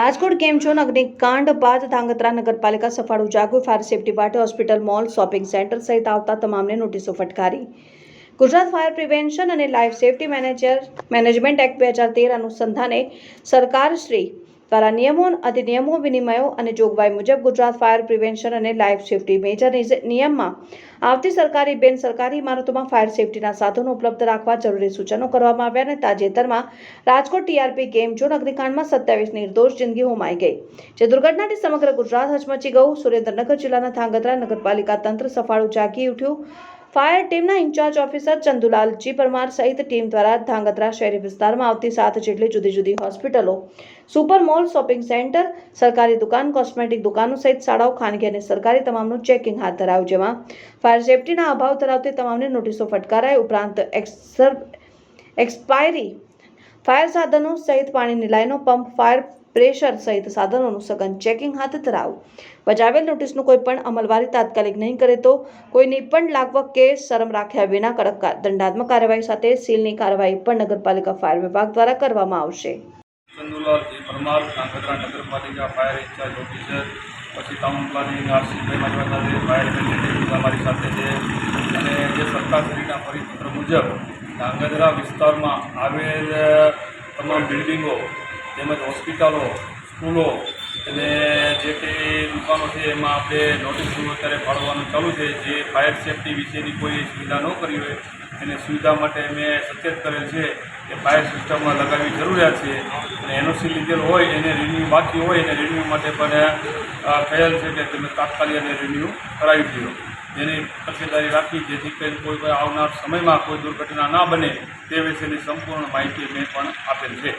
Rajkot game zone અગ્નિકાંડ બાદ ધાંગધ્રા નગરપાલિકા સફાળુ જાગવું ફાયર સેફટી માટે હોસ્પિટલ મોલ, શોપિંગ સેન્ટર સહિત આવતા તમામને નોટિસો ફટકારી. ગુજરાત ફાયર પ્રિવેન્શન અને life safety manager management act બે હજાર તેર અનુસંધાને સરકાર શ્રી દ્વારા નિયમો અધિનિયમો વિનિમયો અને જોગવાઈ મુજબ ગુજરાત ફાયર પ્રિવેન્શન અને લાઈફ સેફટી મેજર નિયમમાં આવતી સરકારી બેન સરકારી ઇમારતોમાં ફાયર સેફટીના સાધનો ઉપલબ્ધ રાખવા જરૂરી સૂચનો કરવામાં આવ્યા અને તાજેતરમાં રાજકોટ ટીઆરપી ગેમ ઝોન અગ્નિકાંડમાં સત્યાવીસ નિર્દોષ જિંદગી હોમાઈ ગઈ, જે દુર્ઘટનાથી સમગ્ર ગુજરાત હચમચી ગયું. સુરેન્દ્રનગર જિલ્લાના ધાંગધ્રા નગરપાલિકા તંત્ર સફાળું જાગી ઉઠ્યું. ફાયર ટીમના ઇન્ચાર્જ ઓફિસર ચંદુલાલજી પરમાર સહિત ટીમ દ્વારા ધાંગધ્રા શહેરી વિસ્તારમાં આવતી સાત જેટલી જુદી જુદી હોસ્પિટલો, સુપર મોલ શોપિંગ સેન્ટર, સરકારી દુકાન, કોસ્મેટિક દુકાનો સહિત શાળાઓ, ખાનગી અને સરકારી તમામનું ચેકિંગ હાથ ધરાયું, જેમાં ફાયર સેફટીના અભાવ ધરાવતી તમામને નોટિસો ફટકારાય, ઉપરાંત એક્સર એક્સપાયરી ફાયર સાધનો સહિત પાણીની લાઈનો, પંપ, ફાયર પ્રેશર સહિત સાધનોનું સઘન ચેકિંગ હાથ ધરાવું. બજાવેલ નોટિસનું કોઈ પણ અમલવારી તાત્કાલિક નહીં કરે તો કોઈની પણ લાગવક કે શરમ રાખ્યા વિના કડક દંડાત્મક કાર્યવાહી સાથે સીલની કાર્યવાહી પણ નગરપાલિકા ફાયર વિભાગ દ્વારા કરવામાં આવશે. પછી ટાઉન પ્લાનિંગ આરસીભાઈ મારી સાથે ફાયર અમારી સાથે છે. અને જે સરકારશ્રીના પરિપત્ર મુજબ ધાંગધ્રા વિસ્તારમાં આવેલ તમામ બિલ્ડિંગો તેમજ હોસ્પિટલો, સ્કૂલો અને જે કંઈ દુકાનો છે એમાં આપણે નોટિસ અત્યારે ફાળવવાનું ચાલુ છે. જે ફાયર સેફટી વિશેની કોઈ સુવિધા ન કરી હોય એને સુવિધા માટે મેં સચેત કરેલ છે કે ફાયર સિસ્ટમમાં લગાવવી જરૂરિયાત છે અને એનઓસી લીધેલ હોય એને રિન્યુ બાકી હોય એને રિન્યુ માટે પણ થયેલ છે કે તમે તાત્કાલિક એને રિન્યુ કરાવી દો જેની તકેદારી રાખી જેથી કરીને કોઈ આવનાર સમયમાં કોઈ દુર્ઘટના ના બને તે વિશેની સંપૂર્ણ માહિતી મેં પણ આપેલ છે.